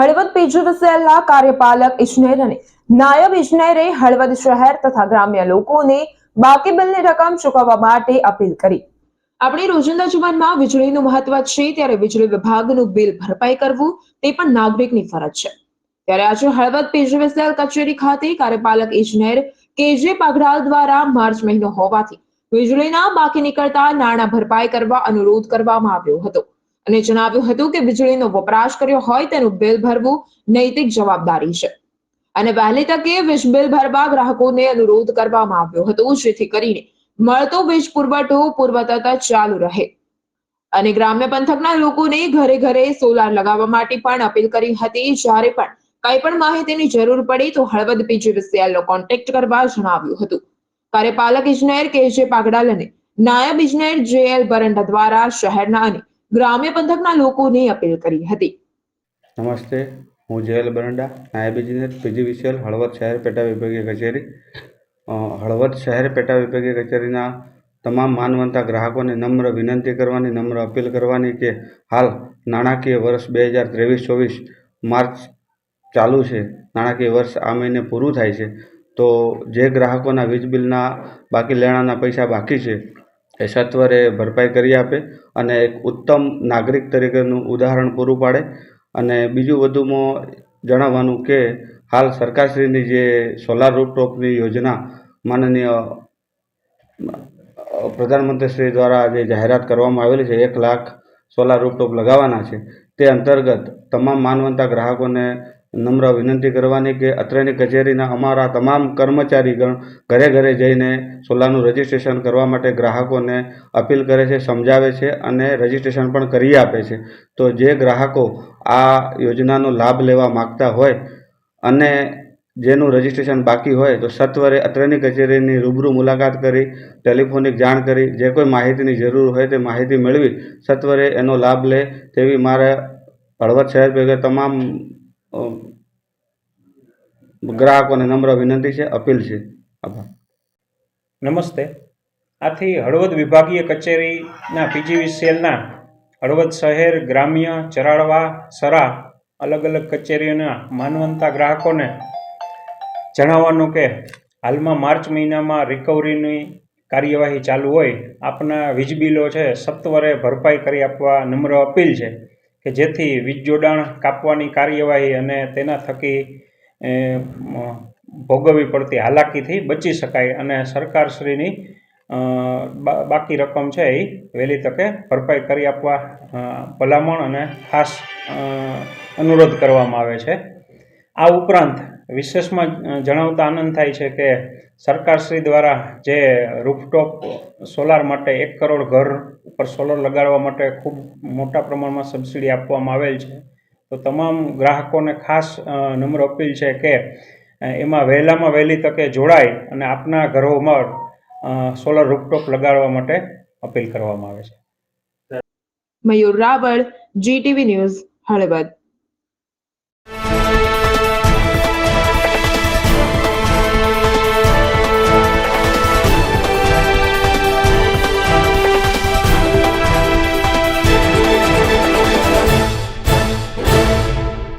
હળવદ પીજીવીસીએલના કાર્યપાલક ઇજનેર અને નાયબ ઇજનેરે હળવદ શહેર તથા ગ્રામ્ય લોકોને બાકી બિલની રકમ ચૂકવવા માટે અપીલ કરી. આપણી રોજિંદા જીવનમાં વીજળીનું મહત્વ છે, ત્યારે વીજળી વિભાગનું બિલ ભરપાઈ કરવું તે પણ નાગરિકની ફરજ છે. ત્યારે આજે હળવદ પીજીવીસીએલ કચેરી ખાતે કાર્યપાલક ઇજનેર કેજે પાઘડાલ દ્વારા માર્ચ મહિનો હોવાથી વીજળીના બાકી નીકળતા નાણાં ભરપાઈ કરવા અનુરોધ કરવામાં આવ્યો હતો. અને જણાવ્યું હતું કે વીજળીનો વપરાશ કર્યો હોય તેનું બિલ ભરવું નૈતિક જવાબદારી છે. અને વહેલી તકે વીજ બિલ ભરવા ગ્રાહકોને અનુરોધ કરવામાં આવ્યો હતો, જેથી કરીને મળતો વીજ પુરવઠો પૂર્વતઃ ચાલુ રહે. અને ગ્રામ્ય પંથકના લોકોને ઘરે ઘરે સોલાર લગાવવા માટે પણ અપીલ કરી હતી. જ્યારે પણ કંઈ પણ માહિતીની જરૂર પડે તો હળવદ પીજીવીસીએલ નો કોન્ટેક્ટ કરવા જણાવ્યું હતું. કાર્યપાલક ઇજનેર કે જે પાગડાલ અને નાયબ ઇજનેર જે એલ બરંડા દ્વારા શહેરના અને ગ્રામ્ય પંથકના લોકોને અપીલ કરી હતી. નમસ્તે, હું જયલ બરંડા, નાયબ ઇજનેર પીજીવીસીએલ હળવદ શહેર પેટા વિભાગીય કચેરી. હળવદ શહેર પેટા વિભાગીય કચેરીના તમામ માનવંતા ગ્રાહકોને નમ્ર વિનંતી કરવાની, નમ્ર અપીલ કરવાની કે હાલ નાણાકીય વર્ષ બે હજાર ત્રેવીસ ચોવીસ માર્ચ ચાલુ છે, નાણાકીય વર્ષ આ મહિને પૂરું થાય છે, તો જે ગ્રાહકોના વીજ બિલના બાકી લેણાના પૈસા બાકી છે એ સત્વરે ભરપાઈ કરી આપે અને એક ઉત્તમ નાગરિક તરીકેનું ઉદાહરણ પૂરું પાડે. અને બીજું વધુમાં જણાવવાનું કે હાલ સરકારશ્રીની જે સોલાર રૂપટોપની યોજના માનનીય પ્રધાનમંત્રીશ્રી દ્વારા જે જાહેરાત કરવામાં આવેલી છે, એક લાખ સોલાર રૂપટોપ લગાવવાના છે. તે અંતર્ગત તમામ માનવંતા ગ્રાહકોને નમ્ર વિનંતી કરવાની કે અત્રેની કચેરીના અમારા તમામ કર્મચારીગણ ઘરે ઘરે જઈને સોલારનું રજિસ્ટ્રેશન કરવા માટે ગ્રાહકોને અપીલ કરે છે, સમજાવે છે અને રજિસ્ટ્રેશન પણ કરી આપે છે. તો જે ગ્રાહકો આ યોજનાનો લાભ લેવા માગતા હોય અને જેનું રજિસ્ટ્રેશન બાકી હોય, તો સત્વરે અત્રેની કચેરીની રૂબરૂ મુલાકાત કરી, ટેલિફોનિક જાણ કરી, જે કોઈ માહિતીની જરૂર હોય તે માહિતી મેળવી, સત્વરે એનો લાભ લે તેવી મારે હળવદ શહેર ભેગા તમામ ગ્રાહકોને નમ્ર વિનંતી છે, અપીલ છે. આભાર. નમસ્તે. આથી હળવદ વિભાગીય કચેરીના પીજીવી સેલના હળવદ શહેર, ગ્રામ્ય ચરાડવા સરા અલગ અલગ કચેરીઓના માનવંતા ગ્રાહકોને જણાવવાનું કે હાલમાં માર્ચ મહિનામાં રિકવરીની કાર્યવાહી ચાલુ હોય, આપના વીજ બિલો છે, સત્વરે ભરપાઈ કરી આપવા નમ્ર અપીલ છે. કે જેથી વીજ જોડાણ કાપવાની કાર્યવાહી અને તેના થકી ભોગવવી પડતી હાલાકીથી બચી શકાય અને સરકારશ્રીની બાકી રકમ છે એ વહેલી તકે ભરપાઈ કરી આપવા ભલામણ અને ખાસ અનુરોધ કરવામાં આવે છે. આ ઉપરાંત વિશેષમાં જણાવતા આનંદ થાય છે કે સરકારશ્રી દ્વારા જે રૂફટોપ સોલાર માટે એક કરોડ ઘર ઉપર સોલર લગાડવા માટે ખૂબ મોટા પ્રમાણમાં સબસિડી આપવામાં આવેલ છે. તો તમામ ગ્રાહકોને ખાસ નમ્ર અપીલ છે કે એમાં વહેલામાં વહેલી તકે જોડાય અને આપના ઘરોમાં સોલર રૂફટોપ લગાડવા માટે અપીલ કરવામાં આવે છે. Mayur Raval GTV news, Halvad.